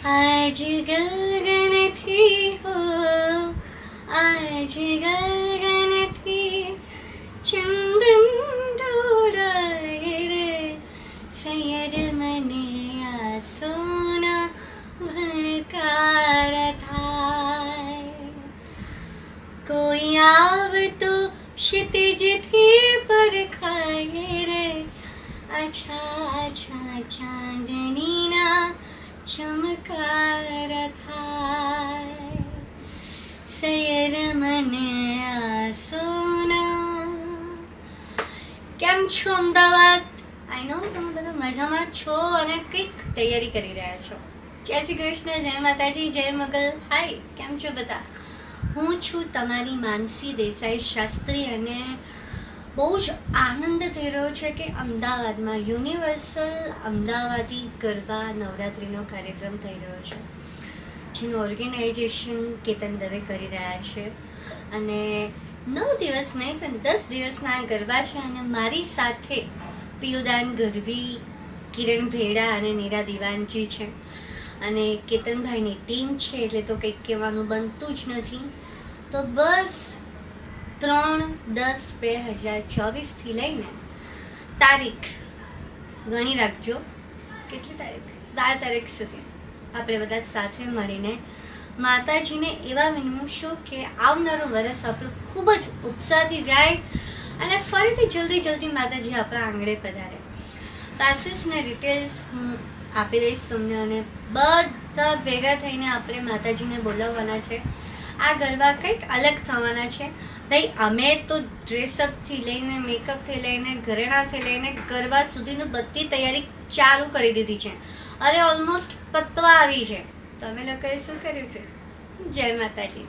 आज गलगन थी हो। आज गगन थी आजगन चन्दोड गिरे सयर मन्य सोना भनकार था कोई आव तो क्षितिज थी पर खाए रे। अच्छा अच्छा चांदनी ना ચમકાર થાય સૈયદ મને આ સોના કેમ છો, અમદાવાદ? આઈ નો તમે બધા મજામાં છો અને કંઈક તૈયારી કરી રહ્યા છો. જય શ્રી કૃષ્ણ, જય માતાજી, જય મગલ. હાય કેમ છો બધા? હું છું તમારી માનસી દેસાઈ શાસ્ત્રી અને બહુ જ આનંદ થઈ રહ્યો છે કે અમદાવાદમાં યુનિવર્સલ અમદાવાદી ગરબા નવરાત્રિનો કાર્યક્રમ થઈ રહ્યો છે, જેનું ઓર્ગેનાઇઝેશન કેતન દવે કરી રહ્યા છે. અને નવ દિવસ નહીં પણ દસ દિવસના ગરબા છે અને મારી સાથે પિયુદાન ગરવી કિરણ ભેડા અને નીરા દિવાનજી છે. અને કેતનભાઈની ટીમ છે એટલે તો કંઈક કહેવાનું બનતું જ નથી. તો બસ ત્રણ દસ બે હજાર ચોવીસથી લઈને તારીખ ગણી રાખજો. કેટલી તારીખ? બાર તારીખ સુધી. આપણે બધા સાથે મળીને માતાજીને એવા વિનમુશું કે આવનારું વરસ આપણું ખૂબ જ ઉત્સાહથી જાય અને ફરીથી જલ્દી જલ્દી માતાજી આપણા આંગણે પધારે. પાસીસને ડિટેલ્સ હું આપી દઈશ તમને અને બધા ભેગા થઈને આપણે માતાજીને બોલાવવાના છે. આ ગરબા કંઈક અલગ થવાના છે. ભાઈ, અમે તો ડ્રેસઅપથી લઈને મેકઅપથી લઈને, ઘરેણાથી લઈને ગરબા સુધીનું બધી તૈયારી ચાલુ કરી દીધી છે. અરે ઓલમોસ્ટ પતવા આવી છે. તમે લોકોએ શું કર્યું છે? જય માતાજી.